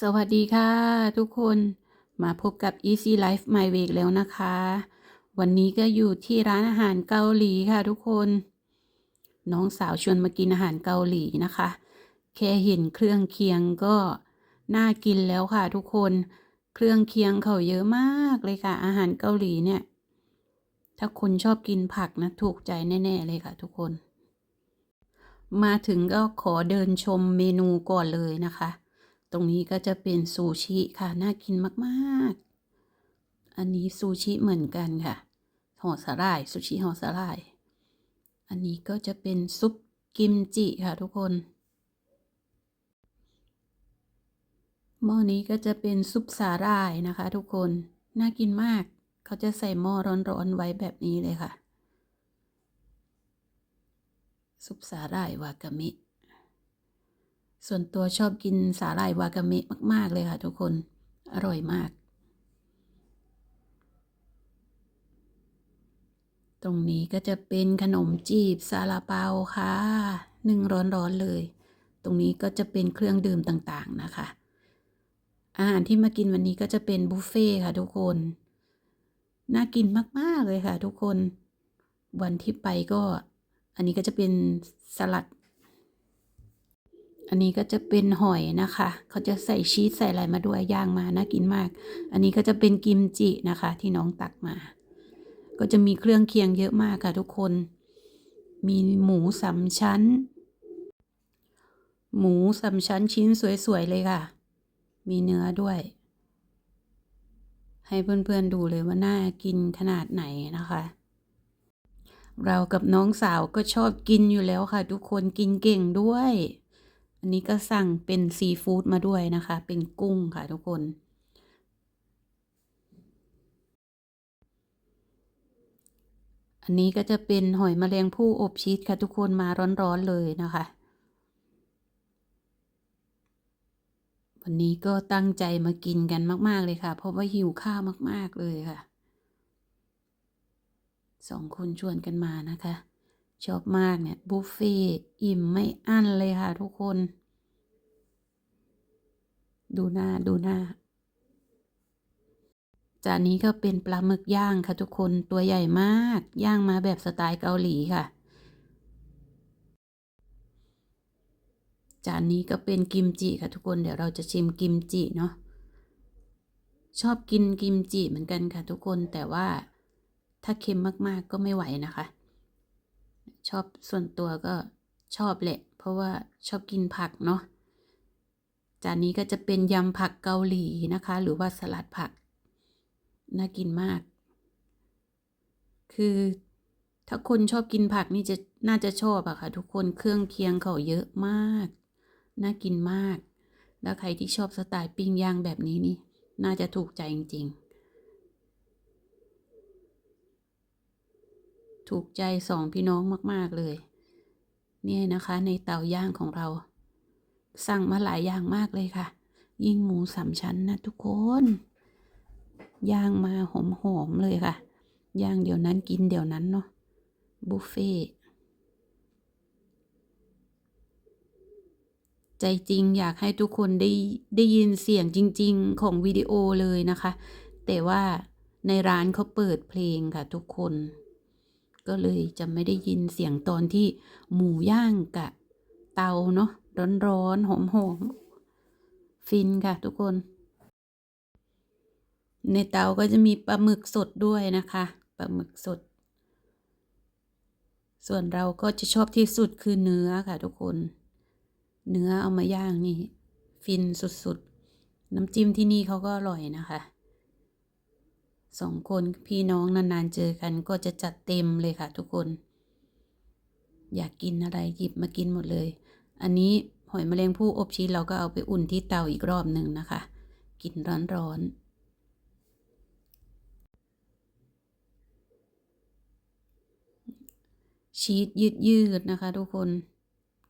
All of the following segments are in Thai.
สวัสดีค่ะทุกคนมาพบกับ Easy Life My Way แล้วนะคะ วันนี้ก็อยู่ที่ร้านอาหารเกาหลีค่ะทุกคน น้องสาวชวนมากินอาหารเกาหลีนะคะ แค่เห็นเครื่องเคียงก็น่ากินแล้วค่ะทุกคน เครื่องเคียงเขาเยอะมากเลยค่ะ อาหารเกาหลีเนี่ย ถ้าคนชอบกินผักนะ ถูกใจแน่ๆเลยค่ะทุกคน มาถึงก็ขอเดินชมเมนูก่อนเลยนะคะ ตรงนี้ก็จะเป็นซูชิค่ะ น่ากินมากๆ อันนี้ซูชิเหมือนกันค่ะห่อสาหร่ายซูชิห่อสาหร่าย อันนี้ก็จะเป็นซุปกิมจิค่ะทุกคนหม้อนี้ก็จะเป็นซุปสาหร่ายนะคะ ทุกคน น่ากินมาก เขาจะใส่หม้อร้อนๆไว้แบบนี้เลยค่ะ ซุปสาหร่ายวากามิ ส่วนตัวชอบกินสาหร่ายวากามิมาก ๆ เลยค่ะทุกคน อร่อยมาก ตรงนี้ก็จะเป็นขนมจีบซาลาเปาค่ะหนึ่งร้อนๆเลย ตรงนี้ก็จะเป็นเครื่องดื่มต่างๆนะคะ อาหารที่มากินวันนี้ก็จะเป็นบุฟเฟ่ค่ะทุกคน น่ากินมาก ๆ เลยค่ะทุกคน วันที่ไปก็ อันนี้ก็จะเป็นสลัด อันนี้ก็จะเป็นหอยนะคะ เขาจะใส่ชีสใส่อะไรมาด้วยย่างมาน่ากินมาก อันนี้ก็จะเป็นกิมจินะคะ ที่น้องตักมา ก็จะมีเครื่องเคียงเยอะมากค่ะทุกคน มีหมูสามชั้น หมูสามชั้นชิ้นสวยๆเลยค่ะ มีเนื้อด้วย ให้เพื่อนๆดูเลยว่าน่ากินขนาดไหนนะคะเรากับน้องสาวก็ชอบกินอยู่แล้วค่ะ ทุกคนกินเก่งด้วย อันนี้ก็สั่งเป็นซีฟู้ดมาด้วยนะคะ เป็นกุ้งค่ะทุกคน อันนี้ก็จะเป็นหอยแมลงภู่อบชีสค่ะทุกคนมาร้อนๆเลยนะคะ วันนี้ก็ตั้งใจมากินกันมาก ๆ เลยค่ะ เพราะว่าหิวข้าวมาก ๆ เลยค่ะสองคนชวนกันมานะคะ ชอบมากเนี่ยบุฟเฟ่อิ่มไม่อั้นเลยค่ะทุกคน ดูหน้าดูหน้าจานนี้ก็เป็นปลาหมึกย่างค่ะทุกคนตัวใหญ่มากย่างมาแบบสไตล์เกาหลีค่ะ จานนี้ก็เป็นกิมจิค่ะทุกคนเดี๋ยวเราจะชิมกิมจิเนาะชอบกินกิมจิเหมือนกันค่ะทุกคนแต่ว่าถ้าเค็มมากๆก็ไม่ไหวนะคะ ชอบส่วนตัวก็ชอบแหละ เพราะว่าชอบกินผักเนาะจานนี้ก็จะเป็นยำผักเกาหลีนะคะ หรือว่าสลัดผัก น่ากินมาก คือถ้าคนชอบกินผักนี่จะน่าจะชอบอะค่ะ ทุกคนเครื่องเคียงเขาเยอะมาก น่ากินมาก แล้วใครที่ชอบสไตล์ปิ้งย่างแบบนี้นี่ น่าจะถูกใจจริง ๆ ถูกใจสองพี่น้องมากๆเลย เนี่ยนะคะในเตาย่างของเรา สั่งมาหลายอย่างมากเลยค่ะ ยิ่งหมูสามชั้นนะทุกคน ย่างมาหอมๆเลยค่ะ ย่างเดี๋ยวนั้นกินเดี๋ยวนั้นเนาะบุฟเฟ่ใจจริงอยากให้ทุกคนได้ได้ยินเสียงจริง ๆ ของวิดีโอเลยนะคะ แต่ว่าในร้านเขาเปิดเพลงค่ะทุกคน ก็เลยจะไม่ได้ยินเสียงตอนที่หมูย่างกับเตาเนาะร้อนๆหอมๆฟินค่ะทุกคน ในเตาก็จะมีปลาหมึกสดด้วยนะคะปลาหมึกสด ส่วนเราก็จะชอบที่สุดคือเนื้อค่ะทุกคน เนื้อเอามาย่างนี่ ฟินสุดๆ น้ำจิ้มที่นี่เขาก็อร่อยนะคะ สองคนพี่น้องนานๆเจอกันก็จะจัดเต็มเลยค่ะทุกคน อยากกินอะไรหยิบมากินหมดเลย อันนี้หอยแมลงภู่อบชีสเราก็เอาไปอุ่นที่เตาอีกรอบหนึ่งนะคะ กินร้อนๆชีสยืดยืดนะคะทุกคน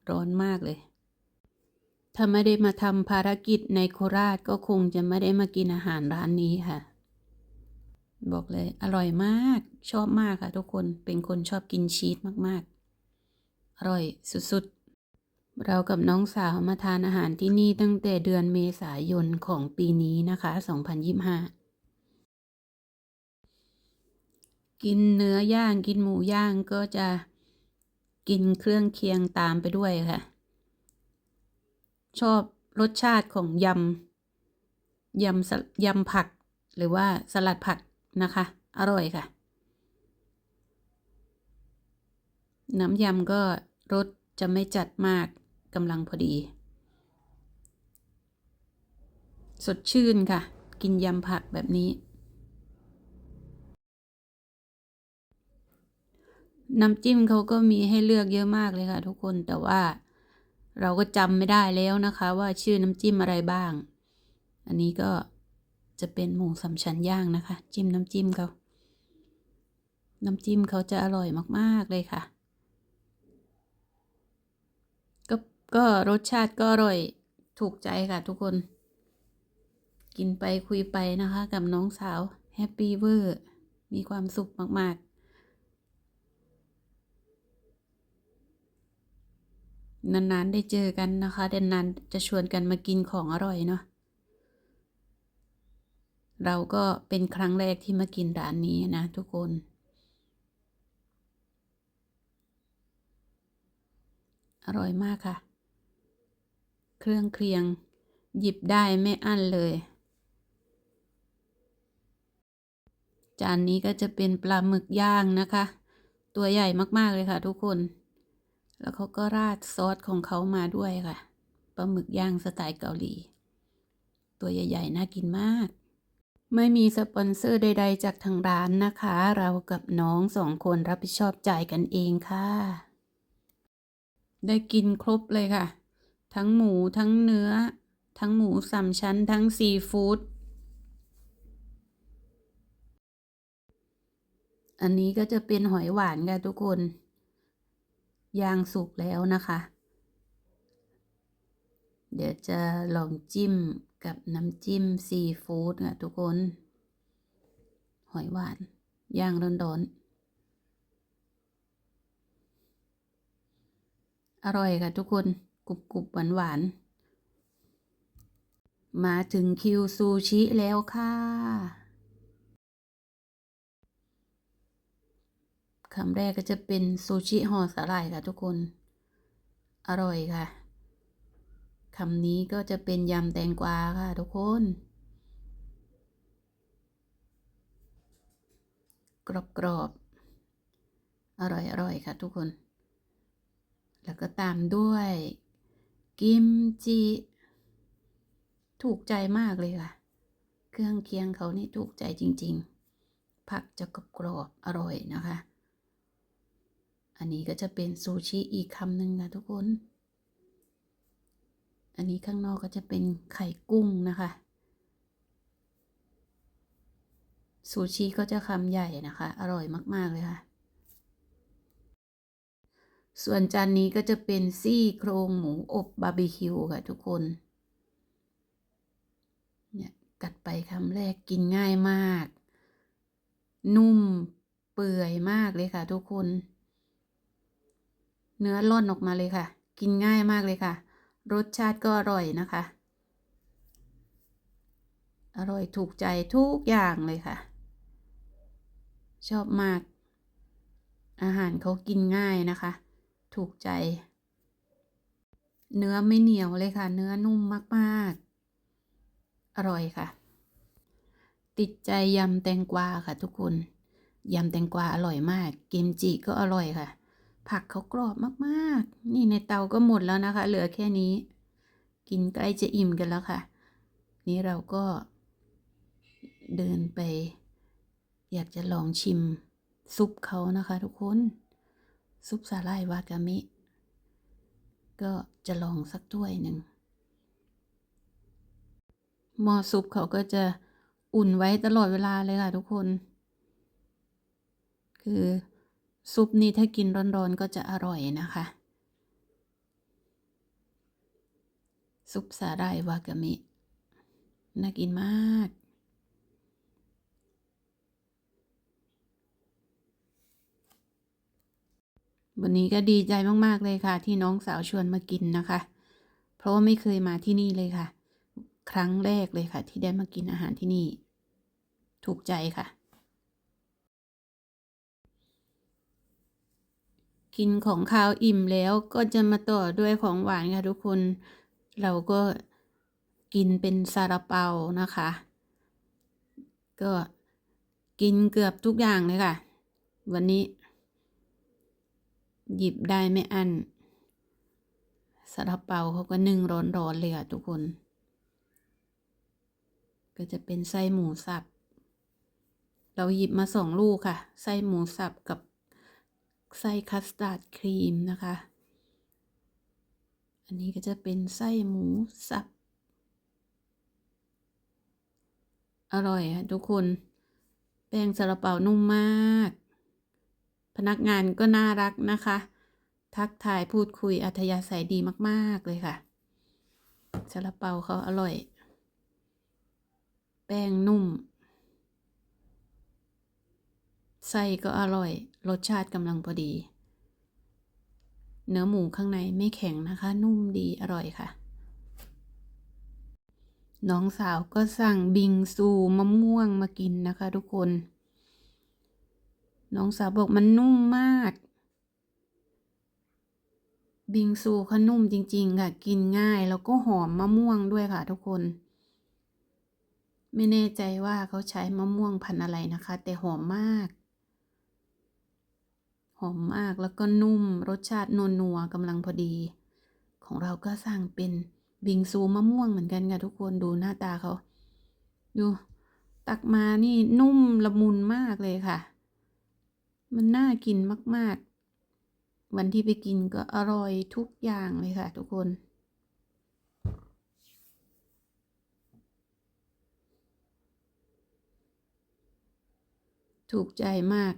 ร้อนมากเลย ถ้าไม่ได้มาทำภารกิจในโคราชก็คงจะไม่ได้มากินอาหารร้านนี้ค่ะ บอกเลยอร่อยมากชอบมากค่ะทุกคนเป็นคนชอบกินชีสมากๆ อร่อยสุดๆ เรากับน้องสาวมาทานอาหารที่นี่ตั้งแต่เดือนเมษายนของปีนี้นะคะ 2025 กินเนื้อย่างกินหมูย่างก็จะกินเครื่องเคียงตามไปด้วยค่ะ ชอบรสชาติของยำยำสยำผักหรือว่าสลัดผัก นะคะ อร่อยค่ะ น้ำยำก็รสจะไม่จัดมากกำลังพอดี สดชื่นค่ะ กินยำผักแบบนี้ น้ำจิ้มเขาก็มีให้เลือกเยอะมากเลยค่ะทุกคนแต่ว่าเราก็จำไม่ได้แล้วนะคะ ว่าชื่อน้ำจิ้มอะไรบ้าง อันนี้ก็ จะเป็นหมูสามชั้นย่างนะคะ จิ้มน้ำจิ้มเขาน้ำจิ้มเขาจะอร่อยมากๆเลยค่ะ ก็ก็รสชาติก็อร่อยถูกใจค่ะทุกคน กินไปคุยไปนะคะ กับน้องสาวแฮปปี้เวอร์มีความสุขมาก ๆ นาน ๆ ได้เจอกันนะคะเดนนานจะชวนกันมากินของอร่อยเนาะ เราก็เป็นครั้งแรกที่มากินร้านนี้นะทุกคน อร่อยมากค่ะ เครื่องเคียง หยิบได้ไม่อั้นเลย จานนี้ก็จะเป็นปลาหมึกย่างนะคะ ตัวใหญ่มากๆเลยค่ะทุกคน แล้วเขาก็ราดซอสของเขามาด้วยค่ะ ปลาหมึกย่างสไตล์เกาหลี ตัวใหญ่ๆน่ากินมาก ไม่มีสปอนเซอร์ใด ๆ จากทางร้านนะคะ เรากับน้องสองคนรับผิดชอบจ่ายกันเองค่ะ ได้กินครบเลยค่ะ ทั้งหมูทั้งเนื้อ ทั้งหมูสามชั้น ทั้งซีฟู้ดอันนี้ก็จะเป็นหอยหวานค่ะทุกคนย่างสุกแล้วนะคะ เดี๋ยวจะลองจิ้ม กับน้ำจิ้มซีฟู้ดค่ะทุกคน หอยหวาน ย่างร้อนๆ อร่อยค่ะทุกคนกรุบกรุบหวานหวานๆมาถึงคิวซูชิแล้วค่ะคำแรกก็จะเป็นซูชิห่อสาหร่ายค่ะทุกคน อร่อยค่ะ คำนี้ก็จะเป็นยำแตงกวาค่ะทุกคน กรอบกรอบอร่อยอร่อยค่ะทุกคน แล้วก็ตามด้วย กิมจิ ถูกใจมากเลยค่ะ เครื่องเคียงเขานี่ถูกใจจริง ๆ ผักจะกรอบกรอบอร่อยนะคะ อันนี้ก็จะเป็นซูชิอีกคำหนึ่งนะทุกคน อันนี้ข้างนอกก็จะเป็นไข่กุ้งนะคะ ซูชิก็จะคำใหญ่นะคะ อร่อยมาก ๆ เลยค่ะ ส่วนจานนี้ก็จะเป็นซี่โครงหมูอบบาร์บีคิวค่ะทุกคน เนี่ยกัดไปคำแรกกินง่ายมาก นุ่มเปื่อยมากเลยค่ะทุกคน เนื้อล่อนออกมาเลยค่ะ กินง่ายมากเลยค่ะ รสชาติก็อร่อยนะคะ อร่อยถูกใจทุกอย่างเลยค่ะ ชอบมาก อาหารเขากินง่ายนะคะ ถูกใจ เนื้อไม่เหนียวเลยค่ะ เนื้อนุ่มมากๆ อร่อยค่ะ ติดใจยำแตงกวาค่ะทุกคนยำแตงกวาอร่อยมาก กิมจิก็อร่อยค่ะ ผักเขากรอบมากๆ นี่ในเตาก็หมดแล้วนะคะ เหลือแค่นี้ กินใกล้จะอิ่มกันแล้วค่ะ นี่เราก็เดินไป อยากจะลองชิมซุปเขานะคะทุกคน ซุปสาหร่ายวากามิ ก็จะลองสักถ้วยหนึ่งหม้อซุปเขาก็จะอุ่นไว้ตลอดเวลาเลยค่ะทุกคน คือ ซุปนี้ถ้ากินร้อนๆก็จะอร่อยนะคะ ซุปสาหร่ายวากามิ น่ากินมาก วันนี้ก็ดีใจมากๆเลยค่ะ ที่น้องสาวชวนมากินนะคะ เพราะว่าไม่เคยมาที่นี่เลยค่ะ ครั้งแรกเลยค่ะ ที่ได้มากินอาหารที่นี่ ถูกใจค่ะ กินของคาวอิ่มแล้วก็จะมาต่อด้วยของหวานค่ะทุกคน เราก็กินเป็นซาลาเปานะคะ ก็กินเกือบทุกอย่างเลยค่ะ วันนี้ หยิบได้ไม่อันซาลาเปาเขาก็นึ่งร้อนๆเลยค่ะทุกคน ก็จะเป็นไส้หมูสับ เราหยิบมาสองลูกค่ะ ไส้หมูสับกับ ไส้คัสตาร์ดครีมนะคะ อันนี้ก็จะเป็นไส้หมูสับ อร่อยค่ะทุกคน แป้งซาลาเปานุ่มมาก พนักงานก็น่ารักนะคะ ทักทายพูดคุยอัธยาศัยดีมากๆเลยค่ะซาลาเปาเขาอร่อย แป้งนุ่มไส้ก็อร่อย รสชาติกำลังพอดี เนื้อหมูข้างในไม่แข็งนะคะ นุ่มดีอร่อยค่ะ น้องสาวก็สั่งบิงซูมะม่วงมากินนะคะทุกคน น้องสาวบอกมันนุ่มมาก บิงซูเขานุ่มจริง ๆ ค่ะ กินง่ายแล้วก็หอมมะม่วงด้วยค่ะทุกคนไม่แน่ใจว่าเขาใช้มะม่วงพันธุ์อะไรนะคะ แต่หอมมาก อมมากแล้วก็นุ่มรสชาตินัวๆกำลังพอดี ของเราก็สั่งเป็นบิงซูมะม่วงเหมือนกันค่ะทุกคนดูหน้าตาเขา ดู ตักมานี่นุ่มละมุนมากเลยค่ะ มันน่ากินมาก ๆ วันที่ไปกินก็อร่อยทุกอย่างเลยค่ะ ทุกคนถูกใจมาก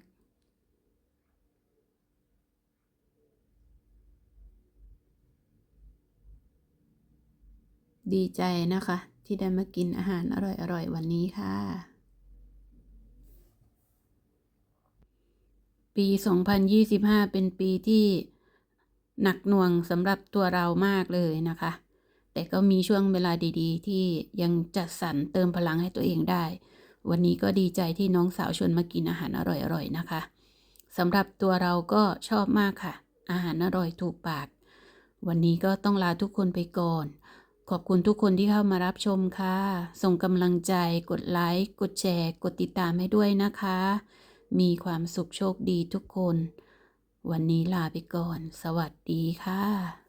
ดีใจนะคะ ที่ได้มากินอาหารอร่อยๆ วันนี้ค่ะ ปี 2025 เป็นปีที่หนักหน่วงสำหรับตัวเรามากเลยนะคะ แต่ก็มีช่วงเวลาดีๆ ที่ยังจัดสรรเติมพลังให้ตัวเองได้ วันนี้ก็ดีใจที่น้องสาวชวนมากินอาหารอร่อยๆ นะคะสำหรับตัวเราก็ชอบมากค่ะ อาหารอร่อยถูกปาก วันนี้ก็ต้องลาทุกคนไปก่อน ขอบคุณทุกคนที่เข้ามารับชมค่ะ ส่งกำลังใจ กดไลค์ กดแชร์ กดติดตามให้ด้วยนะคะ มีความสุขโชคดีทุกคน วันนี้ลาไปก่อน สวัสดีค่ะ